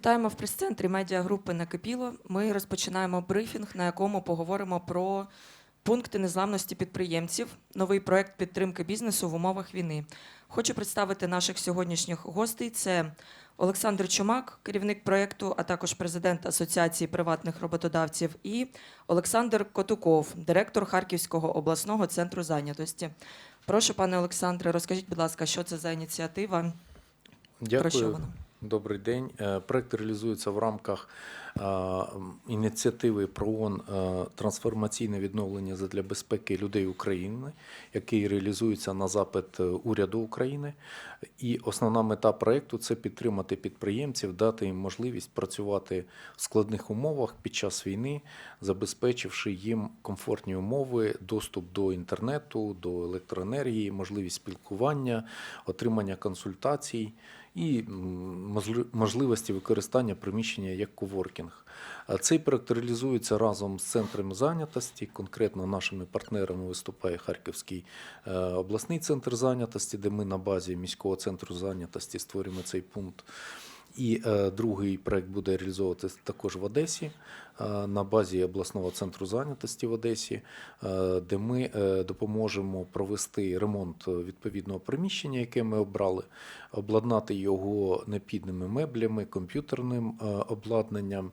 Вітаємо в прес-центрі медіагрупи Накипіло. Ми розпочинаємо брифінг, на якому поговоримо про пункти незламності підприємців, новий проект підтримки бізнесу в умовах війни. Хочу представити наших сьогоднішніх гостей. Це Олександр Чумак, керівник проекту, а також президент Асоціації приватних роботодавців, і Олександр Котуков, директор Харківського обласного центру зайнятості. Прошу, пане Олександре, розкажіть, будь ласка, що це за ініціатива? Дякую. Добрий день. Е, Проект реалізується в рамках е, ініціативи ПРООН е, трансформаційне відновлення для безпеки людей України, який реалізується на запит уряду України. І основна мета проекту це підтримати підприємців, дати їм можливість працювати в складних умовах під час війни, забезпечивши їм комфортні умови, доступ до інтернету, до електроенергії, можливість спілкування, отримання консультацій і можливості використання приміщення як коворкінг. Цей проект реалізується разом з центрами зайнятості. Конкретно нашими партнерами виступає Харківський е, обласний центр зайнятості, де ми на базі міського центру зайнятості створюємо цей пункт. І е, другий проект буде реалізовуватися також в Одесі е, на базі обласного центру зайнятості в Одесі, е, де ми е, допоможемо провести ремонт відповідного приміщення, яке ми обрали, обладнати його необхідними меблями, комп'ютерним е, обладнанням,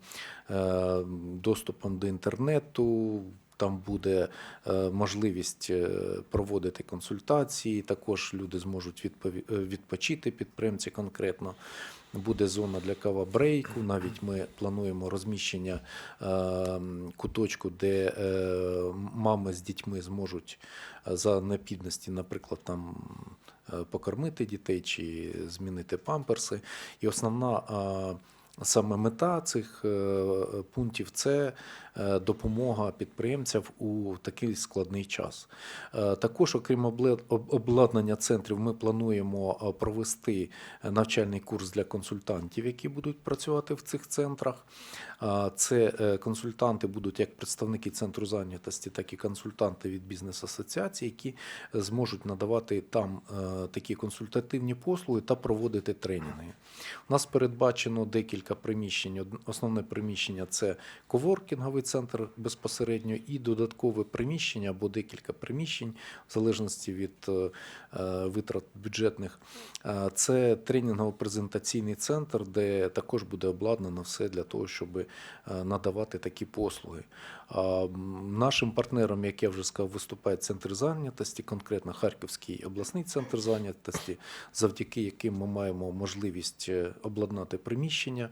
е, доступом до інтернету. Там буде е, можливість е, проводити консультації. Також люди зможуть е, відпочити підприємці конкретно. Буде зона для кава-брейку. Навіть ми плануємо розміщення е, куточку, де е, мами з дітьми зможуть е, за непідності, наприклад, там покормити дітей чи змінити памперси. І основна саме мета цих пунктів це допомога підприємцям у такий складний час. Е, Також, окрім обладнання центрів, ми плануємо е, провести навчальний курс для консультантів, які будуть працювати в цих центрах. Це е, консультанти будуть як представники центру зайнятості, так і консультанти від бізнес-асоціацій, які е, зможуть надавати там е, такі консультативні послуги та проводити тренінги. У нас передбачено декілька приміщень. Основне приміщення це коворкінговий центр безпосередньо і додаткове приміщення або декілька приміщень, в залежності від е, е, витрат бюджетних. Е, Це тренінгово-презентаційний центр, де також буде обладнано все для того, щоб надавати такі послуги. Нашим партнером, як я вже сказав, виступає центр зайнятості, конкретно Харківський обласний центр зайнятості, завдяки яким ми маємо можливість обладнати приміщення.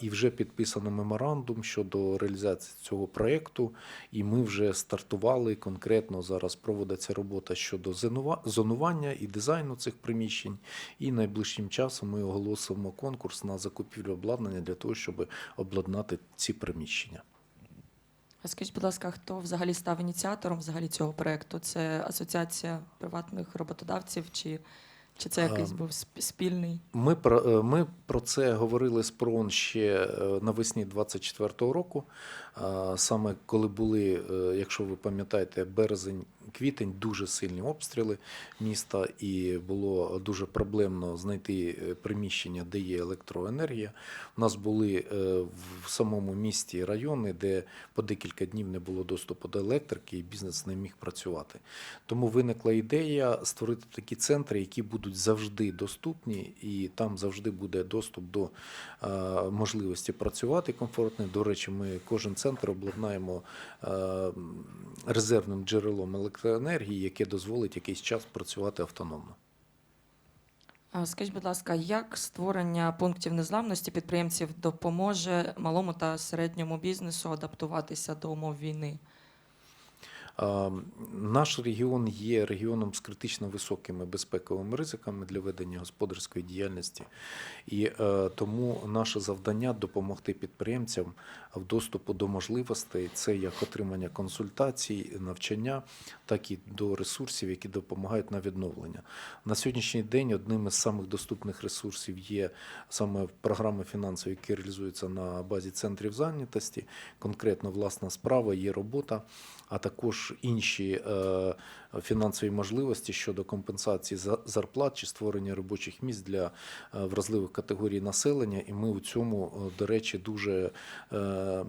І вже підписано меморандум щодо реалізації цього проєкту. І ми вже стартували конкретно зараз проводиться робота щодо зонува- зонування і дизайну цих приміщень. І найближчим часом ми оголосимо конкурс на закупівлю обладнання для того, щоб обладнати ці приміщення. Скажіть, будь ласка, хто взагалі став ініціатором взагалі цього проекту? Це асоціація приватних роботодавців, чи, чи це якийсь Ем, був спільний? Ми про, е, ми про це говорили з ПРОН ще е, навесні 24-го року. Саме коли були, е, якщо ви пам'ятаєте, березень, квітень, дуже сильні обстріли міста, і було дуже проблемно знайти е, приміщення, де є електроенергія. У нас були е, в самому місті райони, де по декілька днів не було доступу до електрики, і бізнес не міг працювати. Тому виникла ідея створити такі центри, які будуть завжди доступні, і там завжди буде доступ до можливості працювати комфортно. До речі, ми кожен центр обладнаємо е, резервним джерелом електроенергії, яке дозволить якийсь час працювати автономно. Скажіть, будь ласка, як створення пунктів незламності підприємців допоможе малому та середньому бізнесу адаптуватися до умов війни? А, Наш регіон є регіоном з критично високими безпековими ризиками для ведення господарської діяльності, і е, тому наше завдання допомогти підприємцям в доступу до можливостей. Це як отримання консультацій, навчання, так і до ресурсів, які допомагають на відновлення. На сьогоднішній день одним із самих доступних ресурсів є саме програми фінансові, які реалізуються на базі центрів зайнятості. Конкретно власна справа є робота, а також інші е, фінансові можливості щодо компенсації за- зарплат чи створення робочих місць для е, вразливих категорій населення. І ми у цьому, е, до речі, дуже е,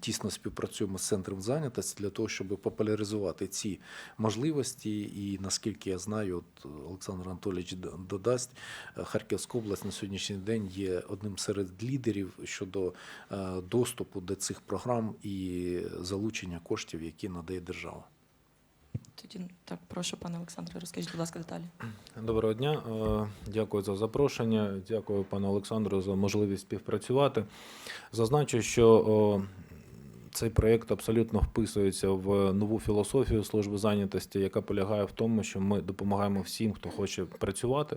тісно співпрацюємо з центром зайнятості для того, щоб популяризувати ці можливості. І наскільки я знаю, от Олександр Анатолійович додасть, Харківська область на сьогоднішній день є одним серед лідерів щодо доступу до цих програм і залучення коштів, які надає держава. Тоді так, прошу, пане Олександре, розкажіть, будь ласка, деталі. Доброго дня. Е, Дякую за запрошення. Дякую пану Олександру за можливість співпрацювати. Зазначу, що цей проєкт абсолютно вписується в нову філософію служби зайнятості, яка полягає в тому, що ми допомагаємо всім, хто хоче працювати,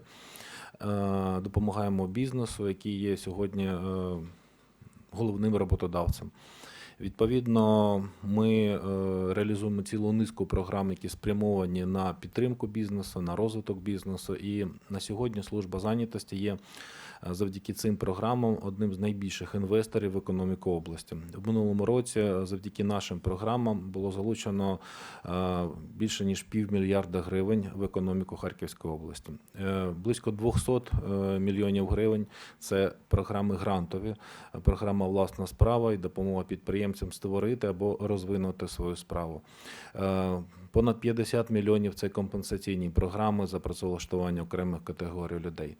е, допомагаємо бізнесу, який є сьогодні е, головним роботодавцем. Відповідно, ми е, реалізуємо цілу низку програм, які спрямовані на підтримку бізнесу, на розвиток бізнесу. І на сьогодні служба зайнятості є завдяки цим програмам одним з найбільших інвесторів в економіку області. В минулому році, е, завдяки нашим програмам, було залучено е, більше ніж півмільярда гривень в економіку Харківської області. Е, Близько 200 е, мільйонів гривень це програми грантові, е, програма власна справа і допомога підприємцям створити або розвинути свою справу. Е, Понад 50 мільйонів це компенсаційні програми за працевлаштування окремих категорій людей.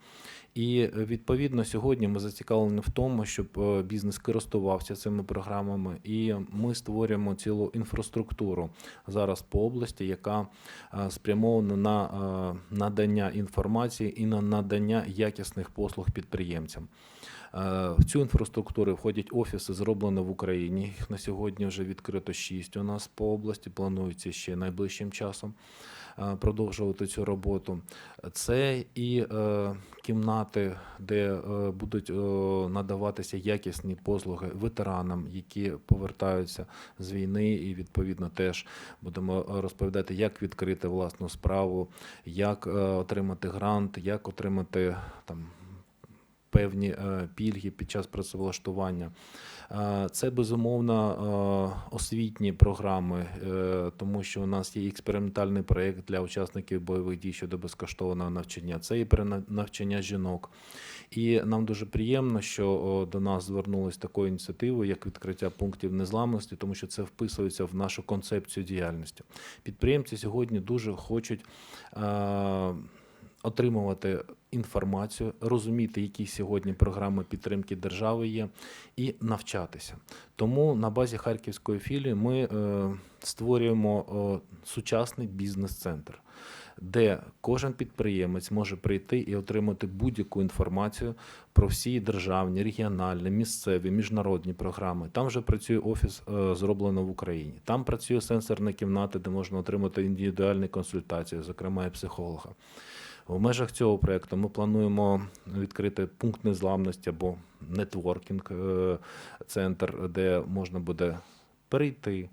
І е, відповідно сьогодні ми зацікавлені в тому, щоб е, бізнес користувався цими програмами, і ми створюємо цілу інфраструктуру зараз по області, яка е, спрямована на надання інформації і на надання якісних послуг підприємцям. В цю інфраструктуру входять офіси, зроблені в Україні. Їх на сьогодні вже відкрито шість у нас по області. Планується ще найближчим часом продовжувати цю роботу. Це і е, кімнати, де е, будуть е, надаватися якісні послуги ветеранам, які повертаються з війни, і відповідно теж будемо розповідати, як відкрити власну справу, як е, отримати грант, як отримати там певні е, пільги під час працевлаштування. Е, Це безумовно е, освітні програми, тому що у нас є експериментальний проєкт для учасників бойових дій щодо безкоштовного навчання. Це і перена- навчання жінок. І нам дуже приємно, що до нас звернулись такою ініціативою, як відкриття пунктів незламності, тому що це вписується в нашу концепцію діяльності. Підприємці сьогодні дуже хочуть. Отримувати інформацію, розуміти, які сьогодні програми підтримки держави є, і навчатися. Тому на базі Харківської філії ми е, створюємо е, сучасний бізнес-центр, де кожен підприємець може прийти і отримати будь-яку інформацію про всі державні, регіональні, місцеві, міжнародні програми. Там вже працює офіс, е, зроблено в Україні. Там працює сенсорна кімната, де можна отримати індивідуальні консультації, зокрема і психолога. В межах цього проєкту ми плануємо відкрити пункт незламності або нетворкінг е, центр, де можна буде перейти,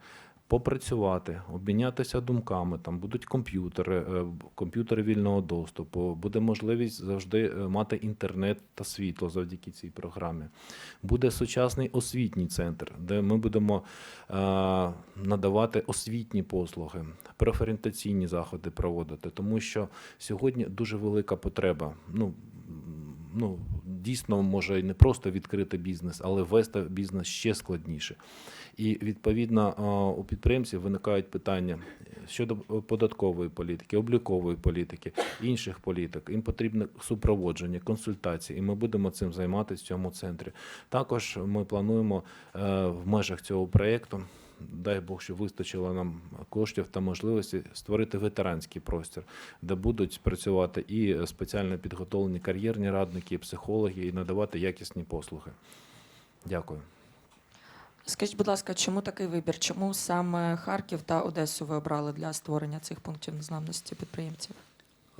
попрацювати, обмінятися думками. Там будуть комп'ютери, е, комп'ютери вільного доступу, буде можливість завжди е, мати інтернет та світло завдяки цій програмі. Буде сучасний освітній центр, де ми будемо е, надавати освітні послуги, преферентаційні заходи проводити, тому що сьогодні дуже велика потреба. Ну, ну, дійсно може не просто відкрити бізнес, але вести бізнес ще складніше. І відповідно у підприємців виникають питання щодо податкової політики, облікової політики, інших політик. Їм потрібне супроводження, консультації, і ми будемо цим займатися в цьому центрі. Також ми плануємо е, в межах цього проєкту. Дай Бог, що вистачило нам коштів та можливості створити ветеранський простір, де будуть працювати і спеціально підготовлені кар'єрні радники, і психологи, і надавати якісні послуги. Дякую. Скажіть, будь ласка, чому такий вибір? Чому саме Харків та Одесу ви обрали для створення цих пунктів незламності підприємців?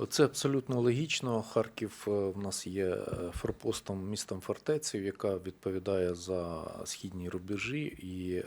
Це абсолютно логічно. Харків е, в нас є е, форпостом містом фортецею, яка відповідає за східні рубежі, і е,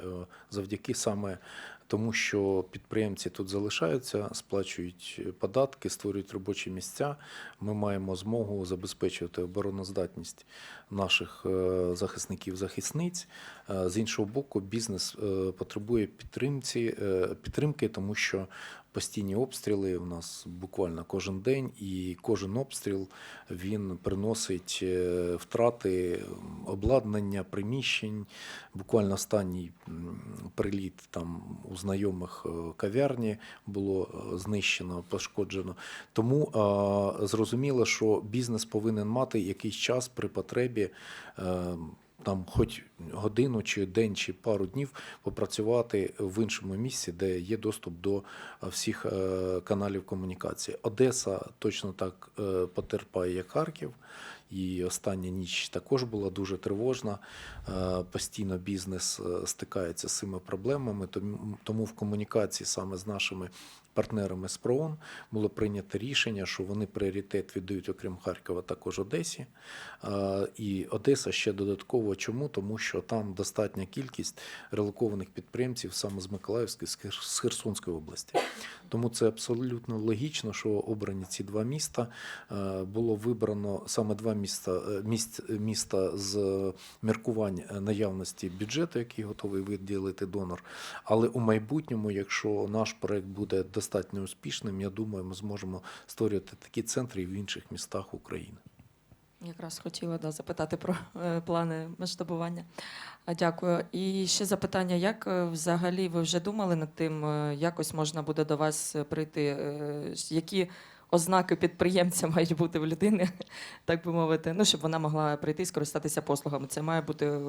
завдяки саме тому, що підприємці тут залишаються, сплачують податки, створюють робочі місця. Ми маємо змогу забезпечувати обороноздатність наших захисників захисниць. З іншого боку, бізнес потребує підтримці, підтримки, тому що постійні обстріли у нас буквально кожен день, і кожен обстріл він приносить е, втрати обладнання, приміщень. Буквально останній приліт там у знайомих е, кав'ярні було е, знищено, пошкоджено. Тому зрозуміло, що бізнес повинен мати якийсь час при потребі. Там хоч годину, чи день, чи пару днів попрацювати в іншому місці, де є доступ до е, всіх е, каналів комунікації. Одеса точно так е, потерпає, як Харків. І остання ніч також була дуже тривожна. Е, Постійно бізнес е, стикається з цими проблемами. Тому- в комунікації саме з нашими партнерами з ПРООН було прийнято рішення, що вони пріоритет віддають, окрім Харкова, також Одесі. Е, І Одеса ще додатково чому? Тому що там достатня кількість релокованих підприємців саме з Миколаївської, з Херсонської області. Тому це абсолютно логічно, що обрані ці два міста. Було вибрано саме два міста, е, місць, міста з міркувань е, наявності бюджету, який готовий виділити донор. Але у майбутньому, якщо наш проект буде достатньо успішним, я думаю, ми зможемо створювати такі центри і в інших містах України. Якраз хотіла да, запитати про е, плани масштабування. Дякую. І ще запитання: як е, взагалі ви вже думали над тим, е, якось можна буде до вас е, прийти? е, Які ознаки підприємця мають бути в людини, так би мовити, ну щоб вона могла прийти і скористатися послугами? Це має бути е,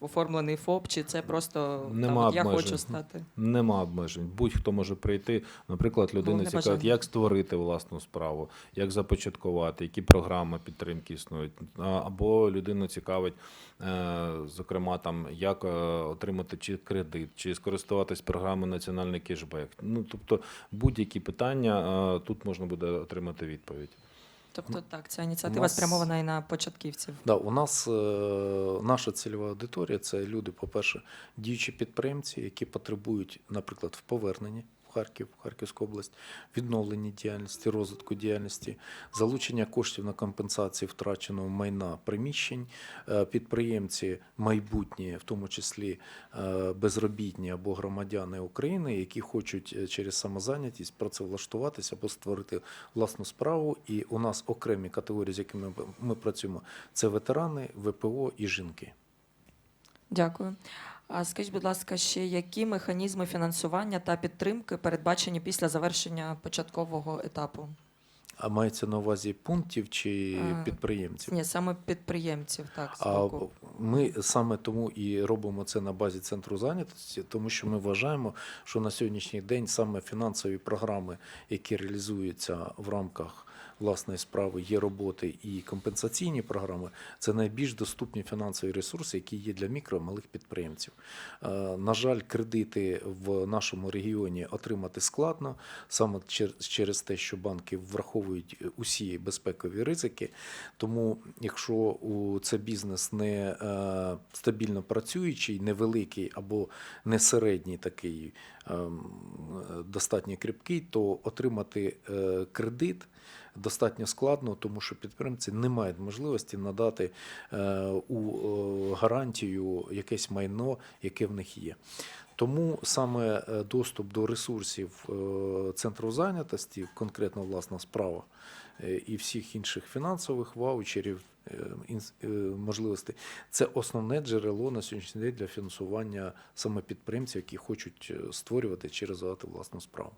оформлений ФОП, чи це просто там, Нема от я хочу стати? Нема обмежень. Будь-хто може прийти. Наприклад, людина Головне цікавить, бажання. як створити власну справу, як започаткувати, які програми підтримки існують. А- Або людину цікавить, е, зокрема, там як е, отримати чи кредит, чи скористуватись програмою Національний кешбек. Ну тобто будь-які питання е, тут можна буде отримати відповідь. Тобто так, ця ініціатива нас- спрямована і на початківців. Да, у нас е, наша цільова аудиторія це люди, по-перше, діючі підприємці, які потребують, наприклад, в поверненні Харків, в Харківську область, відновленні діяльності, розвитку діяльності, залучення коштів на компенсації втраченого майна приміщень, Е, підприємці майбутні, в тому числі е, безробітні або громадяни України, які хочуть е, через самозайнятість працевлаштуватися або створити власну справу. І у нас окремі категорії, з якими ми працюємо, це ветерани, ВПО і жінки. Дякую. А скажіть, будь ласка, ще які механізми фінансування та підтримки передбачені після завершення початкового етапу? А мається на увазі пунктів чи А, підприємців? Ні, саме підприємців, так, з А боку. ми саме тому і робимо це на базі центру зайнятості, тому що ми вважаємо, що на сьогоднішній день саме фінансові програми, які реалізуються в рамках власної справи, є роботи і компенсаційні програми, це найбільш доступні фінансові ресурси, які є для мікро і малих підприємців. Е, На жаль, кредити в нашому регіоні отримати складно саме через те, що банки враховують усі безпекові ризики. Тому, якщо це бізнес не е, стабільно працюючий, невеликий або не середній такий ем, достатньо кріпкий, то отримати е, кредит. Достатньо складно, тому що підприємці не мають можливості надати е, у е, гарантію якесь майно, яке в них є. Тому саме е, доступ до ресурсів центру зайнятості, конкретно власна справа, і всіх інших фінансових ваучерів, можливостей, це основне джерело на сьогоднішній день для фінансування саме підприємців, які хочуть створювати чи розвивати власну справу.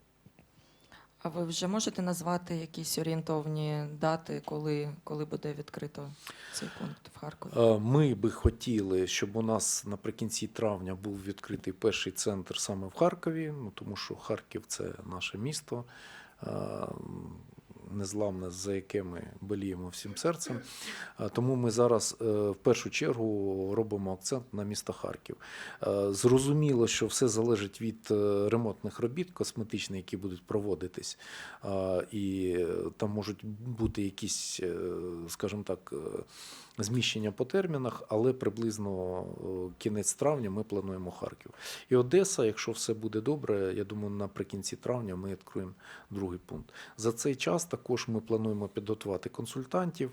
А ви вже можете назвати якісь орієнтовні дати, коли, коли буде відкрито цей пункт в Харкові? Е, Ми би хотіли, щоб у нас наприкінці травня був відкритий перший центр саме в Харкові, ну тому що Харків це наше місто. Незламне, за яке ми боліємо всім серцем. Е, Тому ми зараз е, в першу чергу робимо акцент на місто Харків. Е, Зрозуміло, що все залежить від ремонтних робіт косметичних, які будуть проводитись. І там можуть бути якісь, скажімо так, зміщення по термінах, але приблизно е, кінець травня ми плануємо Харків. І Одеса, якщо все буде добре, я думаю, наприкінці травня ми відкриємо другий пункт. За цей час також ми плануємо підготувати консультантів,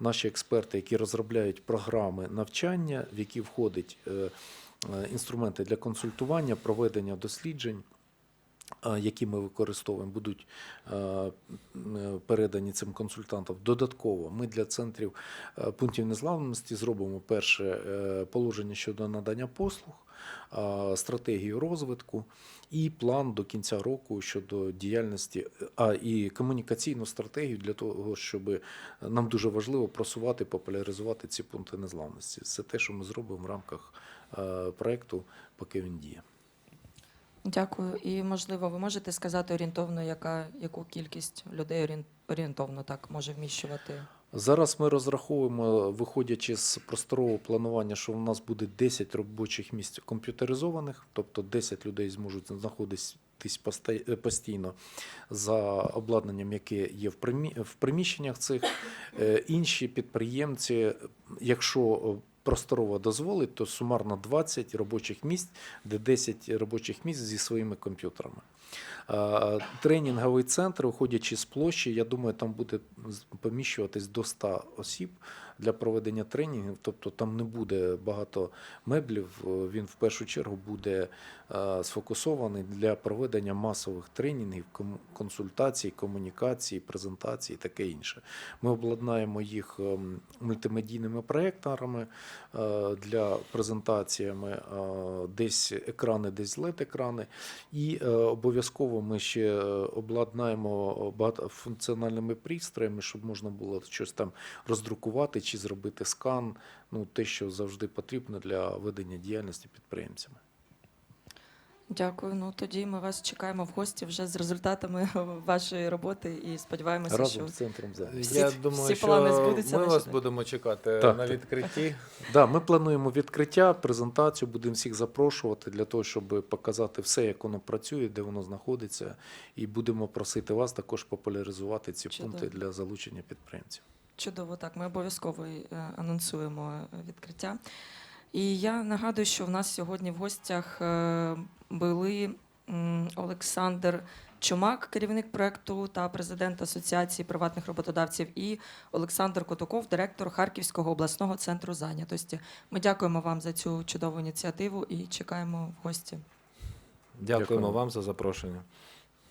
наші експерти, які розробляють програми навчання, в які входять е, е, інструменти для консультування, проведення досліджень. А, які ми використовуємо, будуть е, е, передані цим консультантам. Додатково ми для центрів е, пунктів незламності зробимо перше е, положення щодо надання послуг, стратегію розвитку і план до кінця року щодо діяльності, а і комунікаційну стратегію для того, щоб нам дуже важливо просувати, популяризувати ці пункти незламності. Це те, що ми зробимо в рамках е, проекту, поки він діє. Дякую. І можливо, ви можете сказати орієнтовно, яка яку кількість людей орієн- орієнтовно так може вміщувати? Зараз ми розраховуємо, виходячи з просторового планування, що в нас буде 10 робочих місць комп'ютеризованих, тобто 10 людей зможуть знаходитись посте- постійно за обладнанням, яке є в приміщеннях цих. Е, Інші підприємці, якщо просторово дозволить, то сумарно 20 робочих місць, де 10 робочих місць зі своїми комп'ютерами. Тренінговий центр, виходячи з площі, я думаю, там буде поміщуватись до 100 осіб для проведення тренінгів. Тобто там не буде багато меблів. е, Він в першу чергу буде е, сфокусований для проведення масових тренінгів, консультацій, комунікацій, презентацій і таке інше. Ми обладнаємо їх ем, мультимедійними проєкторами е, для презентаціями, десь екрани, десь LED-екрани. І е, обов'язково ми ще обладнаємо багатофункціональними пристроями, щоб можна було щось там роздрукувати чи зробити скан. Ну, те, що завжди потрібно для ведення діяльності підприємцями. Дякую. Ну тоді ми вас чекаємо в гості вже з результатами вашої роботи і сподіваємося, Разом що з центром зайнятості. Я Всі- думаю, всі що плани збудуться ми вас будемо чекати Так, на так. відкритті. Да, ми плануємо відкриття, презентацію, будемо всіх запрошувати для того, щоб показати все, як воно працює, де воно знаходиться, і будемо просити вас також популяризувати ці Чудово. пункти для залучення підприємців. Чудово, так. Ми обов'язково е, анонсуємо відкриття. І я нагадую, що в нас сьогодні в гостях е, були Олександр Чумак, керівник проекту та президент Асоціації приватних роботодавців, і Олександр Котуков, директор Харківського обласного центру зайнятості. Ми дякуємо вам за цю чудову ініціативу і чекаємо в гості. Дякуємо Дякую. вам за запрошення.